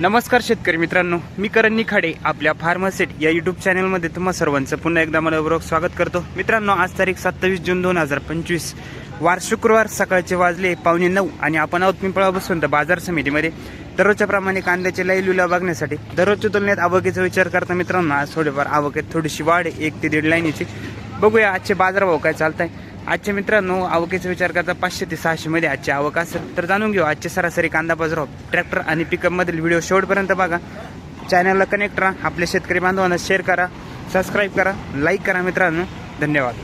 नमस्कार शेतकरी मित्रांनो मी करण निखाडे आपल्या फार्मासेट या युट्यूब चॅनलमध्ये तुम्हा सर्वांचं पुन्हा एकदा मनपूर्वक स्वागत करतो. मित्रांनो आज तारीख सत्तावीस जून दोन हजार पंचवीस. वार शुक्रवार सकाळचे वाजले पावणे नऊ आणि आपण आहोत पिंपळा बसून तर बाजार समितीमध्ये. दररोजच्या प्रमाणे कांद्याचे लई लुला बघण्यासाठी दररोजच्या तुलनेत आवकेचा विचार करता मित्रांनो आज थोडेफार आवकेत थोडीशी वाढ आहे, एक ते दीड लाईनीची. बघूया आजचे बाजारभाव काय चालत आहे आजच्या मित्रांनो आवकेचा विचार करता पाचशे ते सहाशे मध्ये आजची आवक असेल तर जाणून घेऊ. आजचे सरासरी कांदा बाजारभाव ट्रॅक्टर आणि पिकअप मधील व्हिडिओ शेवटपर्यंत बघा. चॅनलला कनेक्ट राहा आपल्या शेतकरी बांधवांना शेअर करा सबस्क्राईब करा लाईक करा मित्रांनो. धन्यवाद.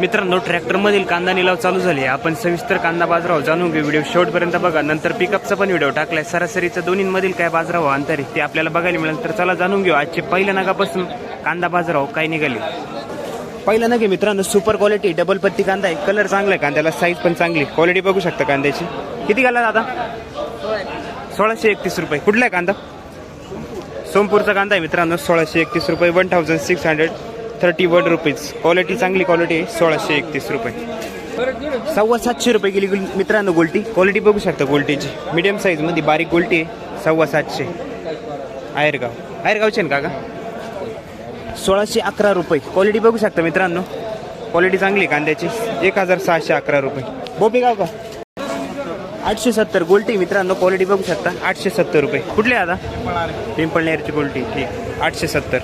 मित्रांनो ट्रॅक्टरमधील कांदा निलाव चालू झाले. आपण सविस्तर कांदा बाजाराव जाणून घेऊ. व्हिडिओ शेवटपर्यंत बघा. नंतर पिकअपचा पण व्हिडिओ टाकलाय. सरासरीचा दोन्हीमधील काय बाजाराव अंतर ते आपल्याला बघायला मिळेल. तर चला जाणून घेऊ. आजचे पहिल्या नागापासून कांदा बाजाराव काय निघाले? पहिला की मित्रांनो सुपर क्वालिटी डबल पत्ती कांदा आहे. कलर चांगला आहे कांद्याला साईज पण चांगली क्वालिटी बघू शकता कांद्याची. किती घाला दादा? सोळाशे एकतीस रुपये. कुठला आहे कांदा? सोमपूरचा कांदा आहे मित्रांनो सोळाशे एकतीस रुपये. One thousand six hundred thirty one rupees quality चांगली क्वालिटी आहे सोळाशे एकतीस रुपये. सव्वा सातशे रुपये गेली मित्रांनो गोल्टी. क्वालिटी बघू शकता गोल्टीची. मिडियम साईजमध्ये बारीक गोल्टी आहे सव्वा सातशे. आयरगाव. आयरगावचे ना का सोळाशे अकरा रुपये. क्वालिटी बघू शकता मित्रांनो. क्वालिटी चांगली कांद्याची. एक हजार सहाशे अकरा रुपये. बोपी गाव का? आठशे सत्तर. गोल्टी मित्रांनो. क्वालिटी बघू शकता. आठशे सत्तर रुपये. कुठले आता? पिंपळनेरची गोल्टी ठीक. आठशे सत्तर.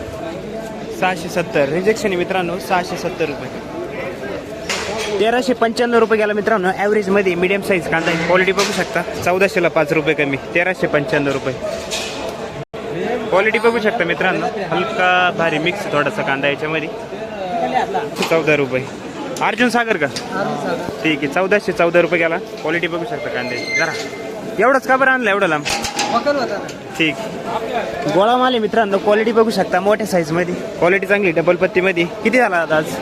सहाशे सत्तर. रिजेक्शन आहे मित्रांनो. सहाशे सत्तर रुपये. तेराशे पंच्याण्णव रुपये गेला मित्रांनो. ॲव्हरेजमध्ये मीडियम साईज कांदा क्वालिटी बघू शकता. चौदाशेला पाच रुपये कमी. तेराशे पंच्याण्णव रुपये. क्वालिटी बघू शकता मित्रांनो. हलका भारी मिक्स थोडासा कांदा याच्यामध्ये. चौदा रुपये. अर्जुन सागर का? ठीक आहे. चौदाशे चौदा रुपये गेला. क्वालिटी बघू शकता कांद्याची. जरा. एवढंच का बरं आणलं? एवढं लांब? ठीक. गोळा माल आहे मित्रांनो. क्वालिटी बघू शकता मोठ्या साईजमध्ये क्वालिटी चांगली डबल पत्तीमध्ये किती झाला आता आज?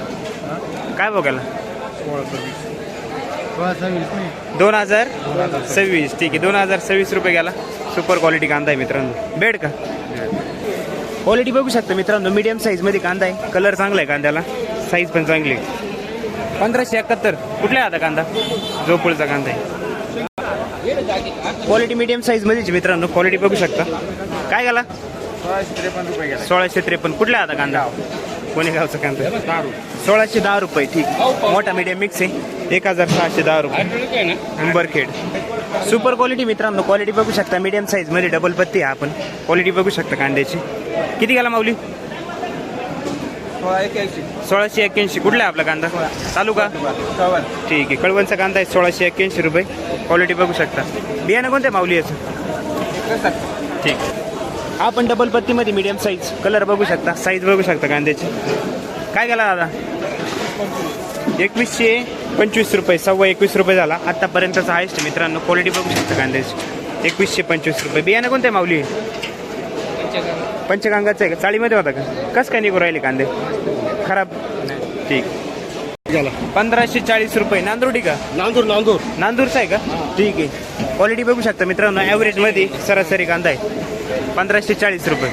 काय बघायला? दोन हजार सव्वीस. ठीक आहे. दोन हजार सव्वीस रुपये गेला. सुपर क्वालिटी कांदा आहे मित्रांनो. बेड का? क्वालिटी बघू शकता मित्रांनो. मीडियम साईजमध्ये कांदा आहे. कलर चांगला आहे कांद्याला. साईज पण चांगली आहे. पंधराशे एकाहत्तर. कुठला आहे आता कांदा? झोपळचा कांदा आहे. क्वालिटी मीडियम साईजमध्येच मित्रांनो. क्वालिटी बघू शकता. काय गेला? सोळाशे त्रेपन्न. कुठला आता कांदा? कोणी गावचा कांदा? सोळाशे दहा रुपये. ठीक. मोठा मीडियम मिक्स आहे. एक हजार सहाशे दहा रुपये. उंबरखेड. सुपर क्वालिटी मित्रांनो. क्वालिटी बघू शकता. मीडियम साईजमध्ये डबल पत्ती आहे आपण. क्वालिटी बघू शकता कांद्याची. किती गेला माऊली? सोळाशे एक्क्याऐंशी. कुठला आहे आपला कांदा? तालुका? ठीक आहे. कळवणचा कांदा आहे सोळाशे एक्क्याऐंशी रुपये. क्वालिटी बघू शकता. बियाणं कोणत्या माऊली याचं? ठीक हा पण डबल पत्तीमध्ये मीडियम साईज कलर बघू शकता. साईज बघू शकता कांद्याची. काय गेला दादा? एकवीसशे पंचवीस रुपये. सव्वा एकवीस रुपये झाला. आतापर्यंतचा हायस्ट मित्रांनो. क्वालिटी बघू शकता कांद्याची. एकवीसशे पंचवीस रुपये. बियाणं कोणत्या माऊली? पंचगंगाचं आहे का? चाळीमध्ये होता का? कसं काय निघू राहिले कांदे? खराब. ठीक. पंधराशे चाळीस रुपये. नांदुर्डी का? नांदूर नांदूर. नांदूरचा आहे का? ठीक आहे. क्वालिटी बघू शकता मित्रांनो. ॲव्हरेजमध्ये सरासरी कांदा आहे. पंधराशे चाळीस रुपये.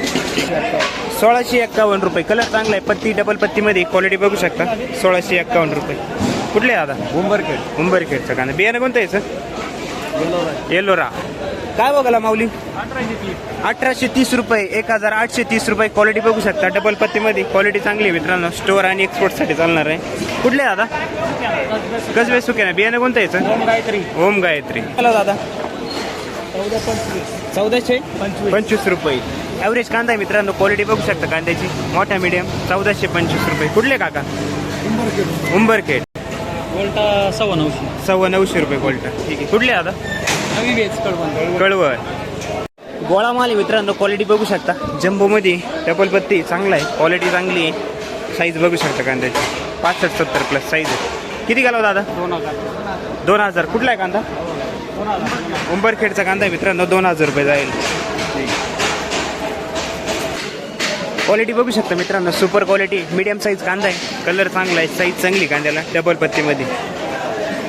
सोळाशे एक्कावन्न रुपये. कलर चांगला आहे. पत्ती डबल पत्तीमध्ये क्वालिटी बघू शकता. सोळाशे एक्कावन्न रुपये. कुठले आहे आता उंबरखेड उंबरखेडचा कांदा. बियाणं कोणतं आहे सर येलोरा. काय बघाला माऊली? अठराशे तीस. रुपये एक हजार आठशे तीस रुपये क्वालिटी बघू शकता. डबल पत्तीमध्ये क्वालिटी चांगली आहे मित्रांनो. स्टोअर आणि एक्सपोर्टसाठी चालणार आहे. कुठले दादा? कसबे सुके ना. बियाणं कोणतं यायचं गायत्री. ओम गायत्री. हॅलो दादा. चौदाशे? पंचवीस. रुपये. ॲव्हरेज कांदा आहे मित्रांनो. क्वालिटी बघू शकता कांद्याची. मोठ्या मीडियम चौदाशे पंचवीस रुपये. कुठले काका? उंबरखेड. उलटा सव्वा नऊशे. सव्वा नऊशे रुपये क्वालिटी ठीक आहे. कुठले दादा? नवी बेच कळवण कळवळ गोळा माल मित्रांनो क्वालिटी बघू शकता. जम्बोमध्ये डबल पत्ती चांगला आहे क्वालिटी चांगली आहे. साईज बघू शकता कांद्याची. पासष्ट सत्तर प्लस साईज आहे. किती घालावं दादा? दोन हजार. दोन हजार. कुठला आहे कांदा? उंबरखेडचा कांदा आहे मित्रांनो दोन हजार रुपये जाईल. क्वालिटी बघू शकता मित्रांनो सुपर क्वालिटी मीडियम साईज कांदा आहे. कलर चांगला आहे साईज चांगली कांद्याला डबल पत्तीमध्ये.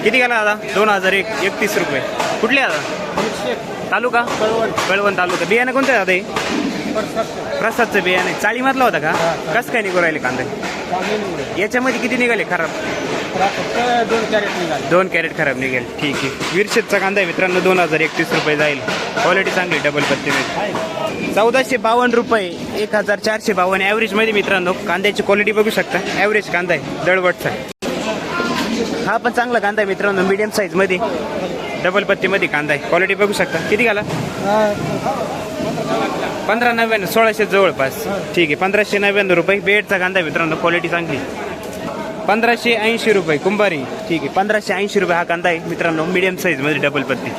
किती गेला दादा? दोन हजार एक एकतीस रुपये. कुठले दादा तालुका? कळवण तालुका. बियाणं कोणतं आहे दादा हे? प्रसादचं बियाणं. चाळीमधला होता का? कसं काय निघू राहिले कांदे? याच्यामध्ये किती निघाले खराब? दोन कॅरेट निघाले दोन कॅरेट खराब निघेल. ठीक आहे. वीरशेतचा कांदा आहे मित्रांनो दोन हजार एकतीस रुपये जाईल. क्वालिटी चांगली डबल पत्तीमध्ये चौदाशे बावन्न रुपये एक हजार चारशे बावन्न. ॲव्हरेजमध्ये मित्रांनो कांद्याची क्वालिटी बघू शकता. ॲव्हरेज कांदा आहे दळवटचा. हा पण चांगला कांदा आहे मित्रांनो मीडियम साईजमध्ये डबल पत्तीमध्ये कांदा आहे. क्वालिटी बघू शकता. किती घाला? पंधरा नव्याण्णव सोळाशे जवळपास. ठीक आहे. पंधराशे नव्याण्णव रुपये. बेडचा कांदा आहे मित्रांनो. क्वालिटी चांगली. पंधराशे ऐंशी रुपये. कुंभारी. ठीक आहे. पंधराशे ऐंशी रुपये हा कांदा आहे मित्रांनो. मीडियम साईजमध्ये डबल पत्ती.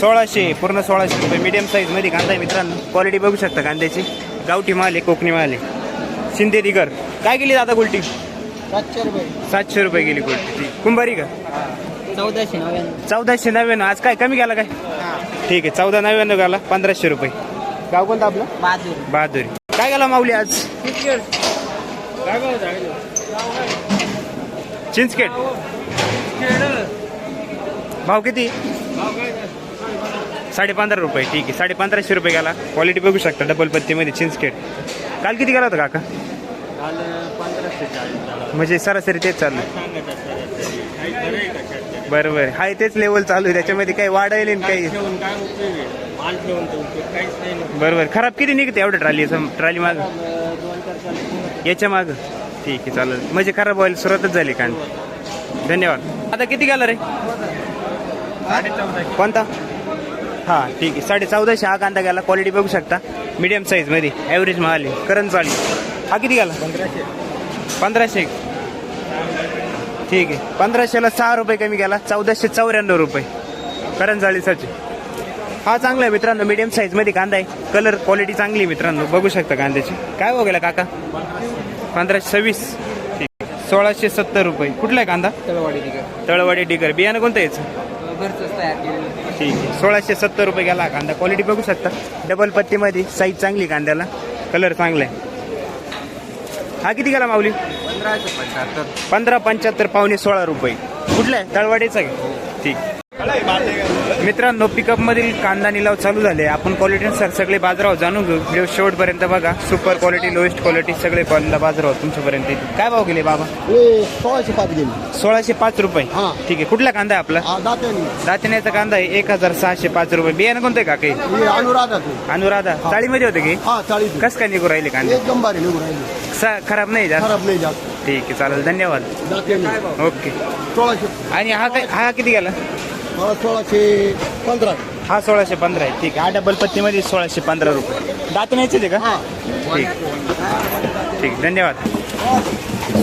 सोळाशे पूर्ण सोळाशे रुपये. मीडियम साईजमध्ये कांदा आहे मित्रांनो. क्वालिटी बघू शकता कांद्याची. गावठी माल आहे कोकणी माल आहे. शिंदे दिगर काय गेली दादा गुलटी सातशे रुपये. सातशे रुपये गेली गुलटी ठीक कुंभारी का चौदाशे नव्याण्णव. चौदाशे नव्याण्णव. आज काय कमी गेला काय? ठीक आहे चौदा नव्याण्णव गेला पंधराशे रुपये. गाव कोणतं आपलं? बहादूर. बहादुरी. काय गेला माऊली आज? चिंचखेड. भाव किती? साडे पंधरा रुपये. ठीक आहे साडे पंधराशे रुपये गेला क्वालिटी बघू शकता डबल पत्तीमध्ये चिंचखेड. काल किती गेला होता काका? पंधराशे चाळीस म्हणजे सरासरी तेच चालू. बरं बरं हाय तेच लेवल चालू आहे. त्याच्यामध्ये काही वाढायला काही ठेवून काय उपयोग आहे? माल ठेवून तर उपयोग काहीच नाही ना. बरोबर खराब किती निघते एवढं ट्रॉली ट्रॉली माग? दोन चार चार याच्या माग? ठीक आहे चालेल. म्हणजे खराब व्हायला सुरुवातच झाली कांड धन्यवाद. आता किती गेला रे? साडे चौदा कोणता? हा ठीक आहे. साडे चौदाशे हा कांदा गेला. क्वालिटी बघू शकता. मीडियम साईजमध्ये ॲव्हरेज माल आहे. करंज चाळी हा किती गेला? पंधराशे. पंधराशे. ठीक आहे. पंधराशेला सहा रुपये कमी गेला चौदाशे चौऱ्याण्णव रुपये. करंजाळीसाठी हा चांगला आहे मित्रांनो. मीडियम साईजमध्ये कांदा आहे. कलर क्वालिटी चांगली आहे मित्रांनो. बघू शकता कांद्याची. काय हो गेला काका? पंधराशे सव्वीस. ठीक. सोळाशे सत्तर रुपये. कुठला आहे कांदा? तळवाडी तिकडे तळवाडी डिगर बियाणं कोणतं यायचं केलेलं ठीक आहे. सोळाशे सत्तर रुपये गेला कांदा. क्वालिटी बघू शकता. डबल पत्तीमध्ये साईज चांगली कांद्याला. कलर चांगला आहे. हा किती गेला माऊली? पंधराशे पंच्याहत्तर पंधरा पंच्याहत्तर पावणे सोळा रुपये. कुठला आहे? तळवाडीचा आहे? ठीक. मित्रांनो पिकअप मधील कांदा निलाव चालू झाले. आपण क्वालिटीनुसार सगळे बाजारावर जाणून घेऊ. व्हिडिओ शेवटपर्यंत बघा. सुपर क्वालिटी लोएस्ट क्वालिटी सगळे कांदा बाजारावर तुमच्यापर्यंत येतील. काय भाव गेले बाबा? सोळाशे पाच गेली. सोळाशे पाच रुपये. हा. ठीक आहे. कुठला कांदा आहे आपला? दात्यानी. दाचण्याचा कांदा आहे. एक हजार सहाशे पाच रुपये. बियाणं कोणतं का काही अनुराधा अनुराधा. चाळीमध्ये होते की? कस काय निघू राहिले कांदे? खराब नाही जास्त खराब नाही जास्त ठीक आहे चालेल. धन्यवाद. ओके. सोळाशे. आणि हा काय हा किती गेला? सोळाशे पंधरा. हा सोळाशे पंधरा आहे. ठीक आहे. हा डबल पत्तीमध्ये सोळाशे पंधरा रुपये. दातण्याचे आहे का? हा. ठीक. ठीक. धन्यवाद.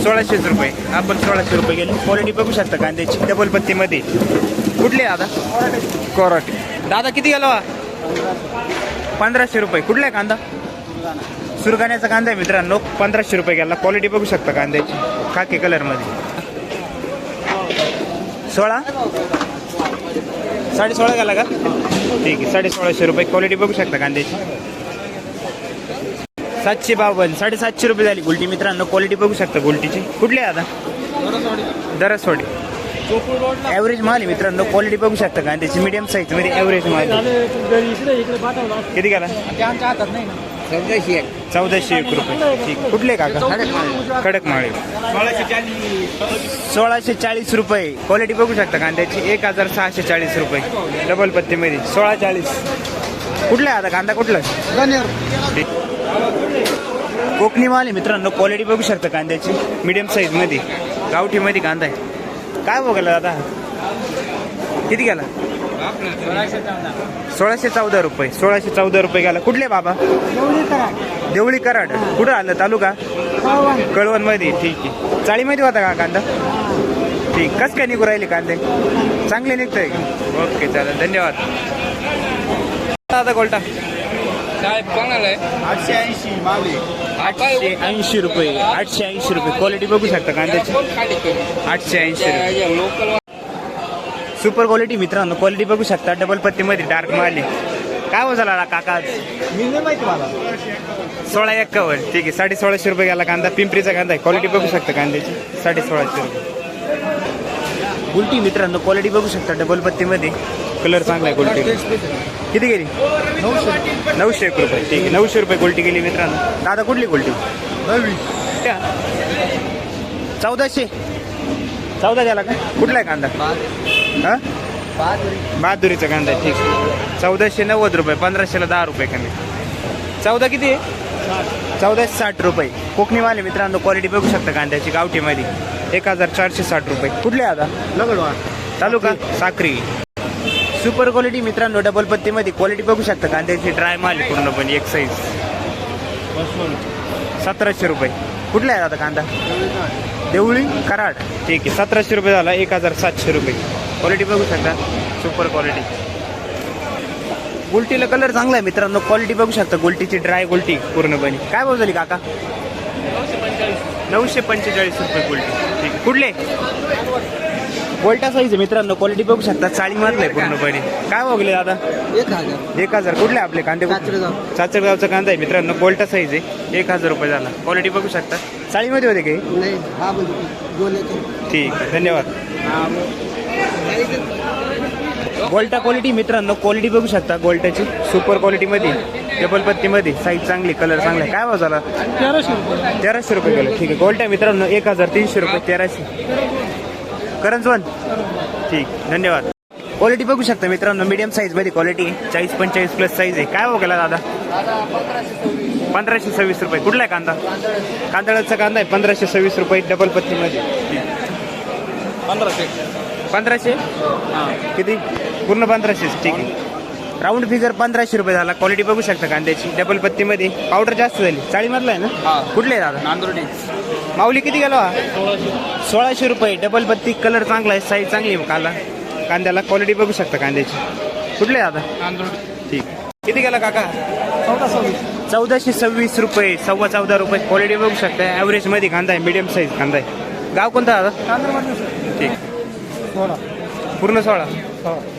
सोळाशेच रुपये. आपण सोळाशे रुपये गेले क्वालिटी बघू शकता कांद्याची. डबल पत्तीमध्ये. कुठले दादा? कोरट दादा किती गेला पंधराशे रुपये. कुठला आहे कांदा? सुरगाण्याचा कांदा आहे मित्रांनो. पंधराशे रुपये गेला. क्वालिटी बघू शकता कांद्याची. खाकी कलरमध्ये सोळा? साडे सोळा का? ठीक आहे साडे सोळाशे रुपये क्वालिटी बघू शकता कांद्याची. सातशे बावन्न साडेसातशे रुपये झाली गुलटी. मित्रांनो क्वालिटी बघू शकता गुलटीची. कुठली आहे आता? दरसवाडी ॲव्हरेज माल आहे मित्रांनो क्वालिटी बघू शकता कांद्याची. मीडियम साईजमध्ये ॲव्हरेज माल किती गेला चौदाशे एक. चौदाशे एक रुपये. ठीक. कुठले काका? कडक माळे सोळाशे चाळीस रुपये. क्वालिटी बघू शकता कांद्याची. एक हजार सहाशे चाळीस रुपये. डबल पत्तीमध्ये सोळा चाळीस. कुठला आहे आता? कांदा कुठला? आहे? कोकणी माल आहे मित्रांनो. क्वालिटी बघू शकता कांद्याची. मिडियम साईजमध्ये. गावठी मध्ये कांदा आहे. काय बघायला दादा किती गेला? सोळाशे चौदा रुपये सोळाशे चौदा रुपये गेला कुठले बाबा? देवळी कराड. कुठं आलं? तालुका? कळवणमध्ये ठीक आहे. चाळीमध्ये होता का कांदा? ठीक. कस काय निघू राहिले कांदे? चांगले निघतंय ओके चालेल. धन्यवाद. काय कोणाला आठशे ऐंशी आठशे ऐंशी रुपये आठशे ऐंशी रुपये. क्वालिटी बघू शकता कांद्याची. आठशे ऐंशी रुपये. सुपर क्वालिटी मित्रांनो क्वालिटी बघू शकता. डबल पत्तीमध्ये डार्क मारली. काय हो झाला काका? मी नाही माहिती मला. सोळा एक्कावन्न. ठीक आहे. साडे सोळाशे रुपये गेला कांदा. पिंपरीचा कांदा आहे. क्वालिटी बघू शकता कांद्याची. साडे सोळाशे रुपये. गुलटी मित्रांनो क्वालिटी बघू शकता डबल पत्तीमध्ये. कलर चांगला आहे गुलटी किती गेली? नऊशे. एक रुपये. ठीक आहे. नऊशे रुपये गुलटी गेली मित्रांनो. दादा कुठली गुलटी नवी. चौदाशे. चौदा गेला का? कुठला आहे कांदा? हा? बहादुरीचा कांदा आहे ठीक. चौदाशे नव्वद रुपये पंधराशेला दहा रुपये कमी चौदा किती आहे? चौदाशे साठ रुपये. कोकणी वाले मित्रांनो क्वालिटी बघू शकता कांद्याची गावठीमध्ये. एक हजार चारशे साठ रुपये. कुठले आता? लगडवा चालू का साखरी सुपर क्वालिटी मित्रांनो डबल पत्तीमध्ये. क्वालिटी बघू शकता कांद्याची ड्राय माल आहे पूर्णपणे एक साईज सतराशे रुपये. कुठला आहे आता कांदा? देवळी कराड. ठीक आहे सतराशे रुपये झाला एक हजार सातशे रुपये. क्वालिटी बघू शकता. सुपर क्वालिटी गुलटीला कलर चांगला आहे मित्रांनो. क्वालिटी बघू शकता. गुलटीची ड्राय गुलटी पूर्णपणे. काय भाव झाली काका? नऊशे पंचेचाळीस रुपये गुलटी. ठीक आहे. कुठले? गोल्टा साईज आहे मित्रांनो. क्वालिटी बघू शकता. चाळी मारलाय पूर्णपणे. काय भाव गेले दादा? एक हजार. एक हजार. कुठले आपले कांदे साचरगाव. साचरगावचा कांदा आहे मित्रांनो. गोल्टा साईज आहे. एक हजार रुपये झाला. क्वालिटी बघू शकता. चाळीमध्ये होते काही नाही हा बोलायचं ठीक आहे. धन्यवाद. गोल्टा क्वालिटी मित्रांनो क्वालिटी बघू शकता गोल्टाची सुपर क्वालिटीमध्ये डबल पत्तीमध्ये साईज चांगली कलर चांगला. काय भाव झाला? तेराशे रुपये. तेराशे रुपये गेलं ठीक आहे. गोल्टा मित्रांनो एक हजार तीनशे रुपये तेराशे. करंजवन ठीक धन्यवाद. क्वालिटी बघू शकता मित्रांनो मीडियम साईजमध्ये क्वालिटी आहे. चाळीस पंचेचाळीस प्लस साईज आहे. काय भाव गेला दादा? पंधराशे सव्वीस रुपये. कुठला आहे कांदा? कांदळाचा कांदा आहे. पंधराशे सव्वीस रुपये डबल पत्तीमध्ये पंधराशे. पंधराशे? किती? पूर्ण पंधराशेच ठीक आहे. राऊंड फिगर पंधराशे रुपये झाला. क्वालिटी बघू शकता कांद्याची. डबल पत्तीमध्ये पावडर जास्त झाली. चाळीमधला आहे ना? कुठले दादा? नांदुर्डी. माऊली किती गेलो? हा सोळाशे रुपये. डबल बत्ती कलर चांगला आहे. साईज चांगली आहे काला. कांद्याला क्वालिटी बघू शकता कांद्याची. कुठले आहे दादा? नांदुर्डी. ठीक किती गेला काका? चौदा सव्वीस. चौदाशे सव्वीस रुपये. सव्वा चौदा रुपये. क्वालिटी बघू शकता. ॲव्हरेजमध्ये कांदा आहे. मीडियम साईज कांदा आहे. गाव कोणता दादा? ठीक सोळा. पूर्ण सोळा.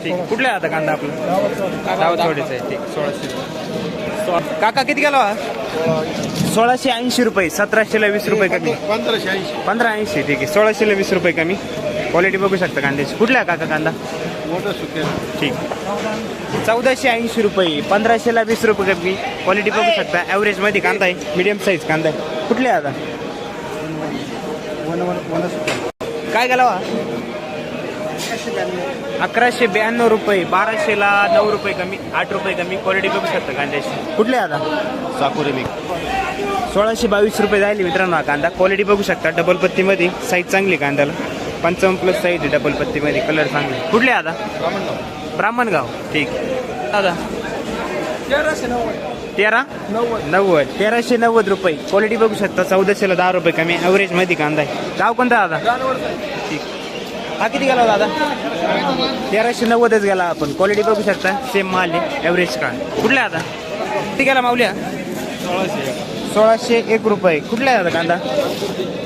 ठीक कुठला आहे आता कांदा आपला? गाव थोडेच आहे ठीक सोळाशे काका किती गेला सोळाशे ऐंशी रुपये सतराशेला वीस रुपये कमी. पंधराशे ऐंशी. पंधरा ऐंशी ठीक आहे. सोळाशेला वीस रुपये कमी. क्वालिटी बघू शकता कांद्याची. कुठला आहे काका कांदा? मोठं सुके ठीक. चौदाशे ऐंशी रुपये पंधराशेला वीस रुपये कमी. क्वालिटी बघू शकता. ॲव्हरेजमध्ये कांदा आहे. मीडियम साईज कांदा आहे. कुठले आहे आता? वन वन वन सुके काय गेला वा अकराशे ब्याण्णव रुपये बाराशेला नऊ रुपये कमी आठ रुपये कमी क्वालिटी बघू शकता कांद्याची. कुठले आता? साकुरे मी सोळाशे बावीस रुपये जाईल मित्रांनो हा कांदा. क्वालिटी बघू शकता डबल पत्तीमध्ये. साईज चांगली कांद्याला. पंचावन्न प्लस साईज आहे डबल पत्तीमध्ये. कलर चांगले कुठले आता? ब्राह्मणगाव. ठीक. दादा. तेराशे नव्वद. तेरा? नव्वद. नव्वद. तेराशे नव्वद रुपये. क्वालिटी बघू शकता. चौदाशेला दहा रुपये कमी. ॲव्हरेजमध्ये कांदा आहे. गाव कोणता दादा? ठीक. हा किती गेला दादा तेराशे नव्वदच गेला आपण. क्वालिटी बघू शकता. सेम माल आहे. ॲव्हरेज का कुठला आता? किती गेला माऊल्या? सोळाशे सोळाशे एक रुपये. कुठला आहे आता कांदा?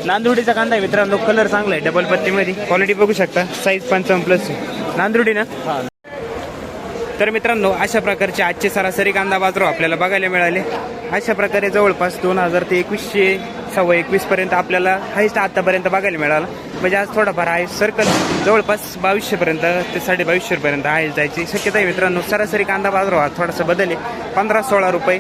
नांदुर्डीचा कांदा आहे मित्रांनो. कलर चांगला आहे. डबल पत्तीमध्ये. क्वालिटी बघू शकता. साईज पंचावन्न प्लस नांदुर्डी ना? तर मित्रांनो अशा प्रकारचे आजचे सरासरी कांदा बाजार आपल्याला बघायला मिळाले. अशा प्रकारे जवळपास दोन हजार ते एकवीसशे सव्वा एकवीसपर्यंत आपल्याला हायस्ट आतापर्यंत बघायला मिळाला. म्हणजे आज थोडाफार आहे सर्कल जवळपास बावीसशेपर्यंत ते साडे बावीसशेपर्यंत आहे जायची शक्यता आहे मित्रांनो. सरासरी कांदा बाजार थोडासा बदल आहे पंधरा सोळा रुपये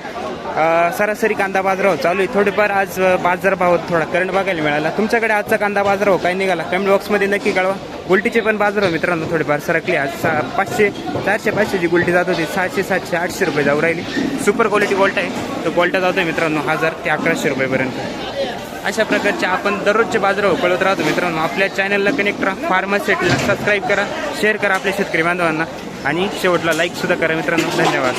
सरासरी कांदा बाजारभाव चालू आहे. थोडेफार आज बाजारभावात थोडा करंट बघायला मिळाला. तुमच्याकडे आजचा कांदा बाजारभाव काय निघाला? कमेंट बॉक्समध्ये नक्की कळवा. गुलटीचे पण बाजारभाव मित्रांनो थोडेफार सरकले. आज सा पाचशे चारशे पाचशेची गुलटी जात होती. सहाशे सातशे आठशे रुपये जाऊ राहिली. सुपर क्वालिटी गोल्ट आहे. तो गोल्टा जातो आहे मित्रांनो. हजार ते अकराशे रुपयेपर्यंत. अशा प्रकारचे आपण दररोजचे बाजार कळत राहतो. मित्रांनो आपल्या चॅनलला कनेक्ट राहा फार्मसेटला सबस्क्राईब करा शेअर करा आपल्या शेतकरी बांधवांना. आणि शेवटला लाईकसुद्धा करा मित्रांनो. धन्यवाद.